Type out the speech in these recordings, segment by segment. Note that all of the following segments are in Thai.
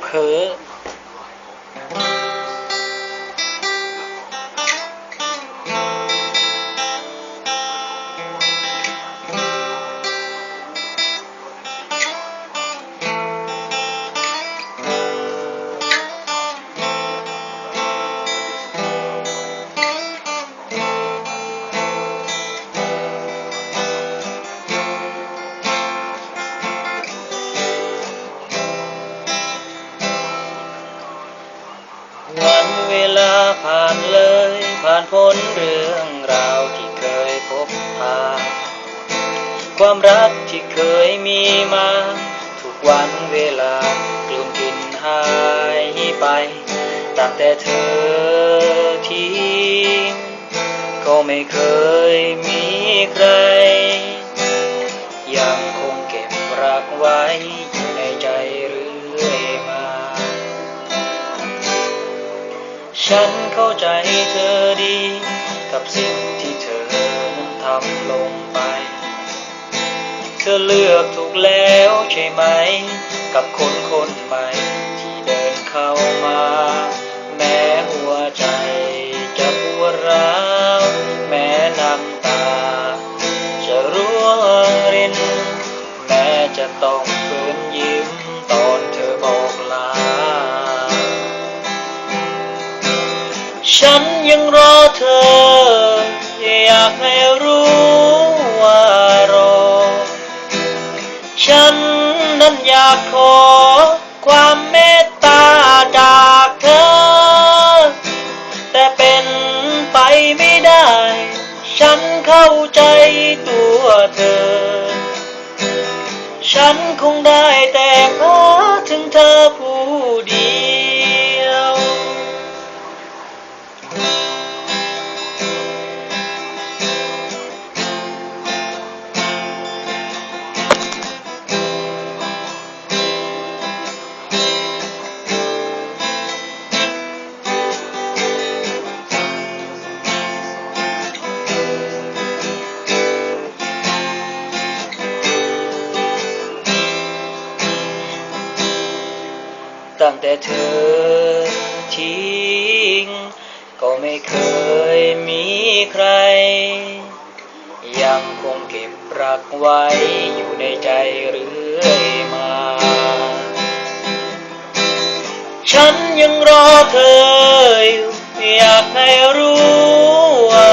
เผลอ ผ่านเลยผ่านพ้นเรื่องราวที่เคยพบผ่านความรักที่เคยมีมา ทุกวันเวลากลืมกินหายไปตั้งแต่เธอทิ้งก็ไม่เคยมีใคร ยังคงเก็บรักไว้ ฉันเข้าใจเธอดี กับสิ่งที่เธอนั้นทำลงไป เธอเลือกถูกแล้วใช่ไหม กับคนคนใหม่ที่เดินเข้ามา แม้หัวใจจะปวดร้าวแม้น้ำตา จะร่วงริน แม้จะต้องฝืนยิ้ม ฉันยังรอเธอ อยากให้รู้ว่ารอ ฉันนั้นอยากขอ ความเมตตาจากเธอ แต่เป็นไปไม่ได้ ฉันเข้าใจตัวเธอ ฉันคงได้แต่ขอถึงเธอผู้เดียว ตั้งแต่เธอทิ้ง ก็ไม่เคยมีใคร ยังคงเก็บรักไว้อยู่ในใจเรื่อยมา ฉันยังรอเธออยู่อยากให้รู้ว่า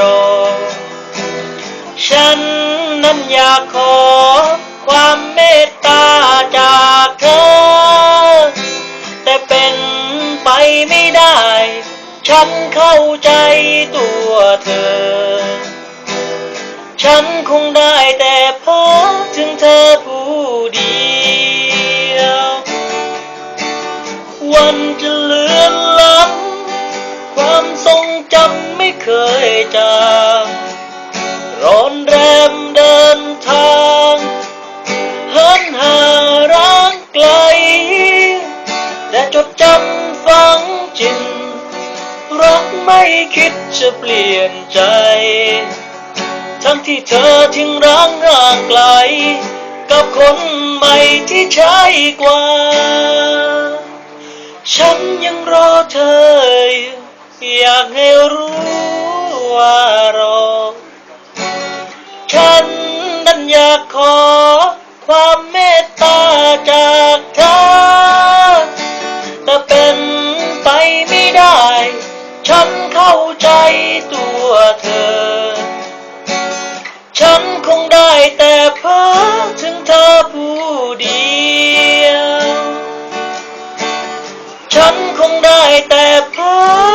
รอ ฉันนั้นอยากขอความเมตตา ไม่ได้ ฉันเข้าใจตัวเธอ ฉันคงได้แต่พอถึงเธอผู้เดียว วันจะเลือนลับความทรงจำไม่เคยจางร้อนแรมเดินทางเหินหาร้างไกลแต่จดจำฝัง จิตรักไม่คิดจะเปลี่ยนใจ ทั้งที่เธอทิ้งร้างห่างไกล กับคนใหม่ที่ใช่กว่า ฉันยังรอเธออยู่อยากให้รู้ว่ารอ ฉันนั้นอยากขอความเมตตาจากเธอ ตัวเธอ ฉันคงได้แต่พักถึงเธอผู้เดียว ฉันคงได้แต่พัก